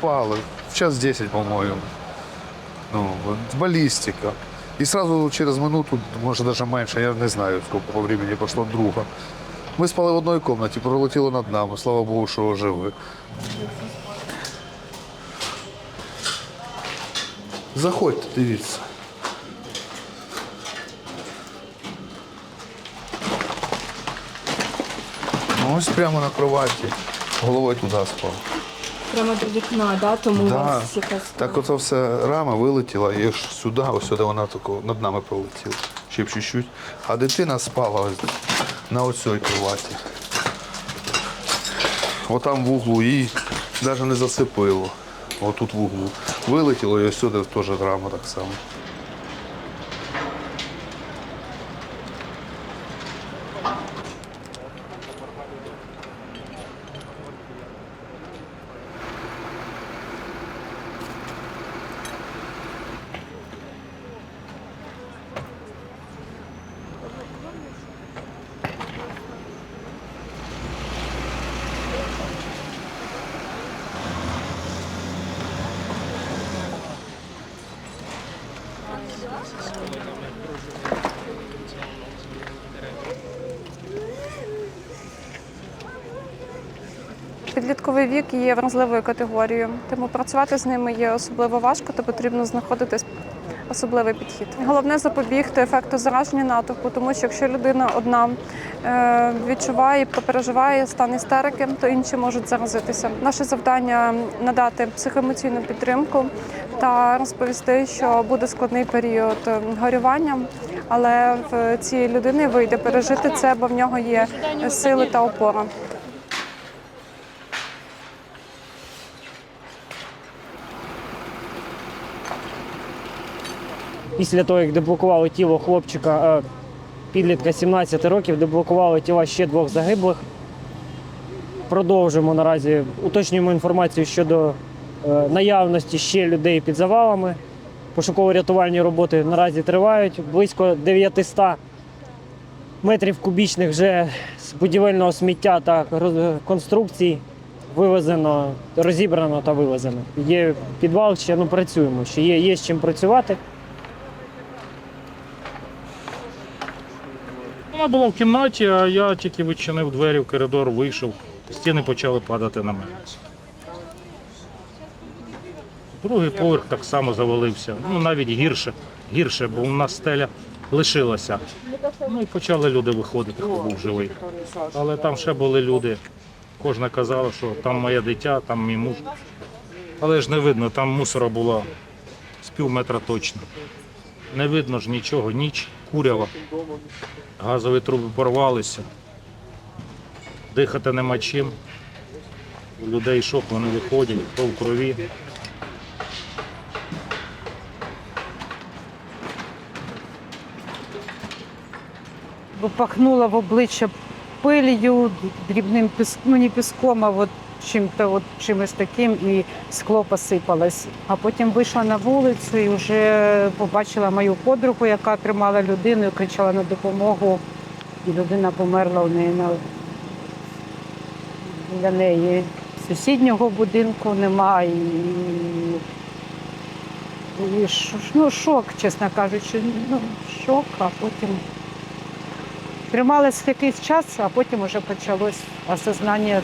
спали. В час 10, по-моему. Ну, баллистика. И сразу через минуту, може даже менше, я не знаю, сколько по времени прошло друга. Ми спали в одній кімнаті, пролетіло над нами, слава Богу, що живі. Заходьте, дивіться. Ну, Ось прямо на кроваті. Головою туди спав. Прямо до вікна, да? тому у Да. вас якась Так оце все рама вилетіла і аж сюди, ось сюди вона тако над нами пролетіла. Ще б чуть-чуть. А дитина спала ось на оцій кроваті. Отам в углу її навіть не засипило. Отут в углу. Вилетіло і ось сюди теж рама так само. Підлітковий вік є вразливою категорією, тому працювати з ними є особливо важко, то потрібно знаходити особливий підхід. Головне запобігти ефекту зараження натовпу, тому що якщо людина одна е, відчуває, переживає стан істерики, то інші можуть заразитися. Наше завдання надати психоемоційну підтримку та розповісти, що буде складний період горювання, але в цієї людини вийде пережити це, бо в нього є сили та опора. Після того, як деблокували тіло хлопчика, е, підлітка 17 років, деблокували тіла ще двох загиблих. Продовжуємо наразі, уточнюємо інформацію щодо е, наявності ще людей під завалами. Пошуково-рятувальні роботи наразі тривають. Близько 900 метрів кубічних вже з будівельного сміття та конструкцій вивезено, розібрано та вивезено. Є підвал, ще ну, працюємо, ще є, є з чим працювати. Вона була в кімнаті, а я тільки відчинив двері в коридор, вийшов. Стіни почали падати на мене. Другий поверх так само завалився. Ну навіть гірше, гірше, бо у нас стеля лишилася. Ну і почали люди виходити, хто був живий. Але там ще були люди. Кожна казала, що там моє дитя, там мій муж. Але ж не видно, там мусора було з пів метра точно. Не видно ж нічого, ніч, курява. Газові труби порвалися. Дихати нема чим. У людей шок, вони виходять, хто в крові. бо пахнуло в обличчя пилью, дрібним піском, ну не піском, а от чим-то от чимось таким, і скло посипалось. А потім вийшла на вулицю і вже побачила мою подругу, яка тримала людину і кричала на допомогу. І людина померла у неї на для неї. Сусіднього будинку немає. І, і ну, шок, чесно кажучи, ну, шок, а потім Трималась якийсь час, а потім вже почалось осознання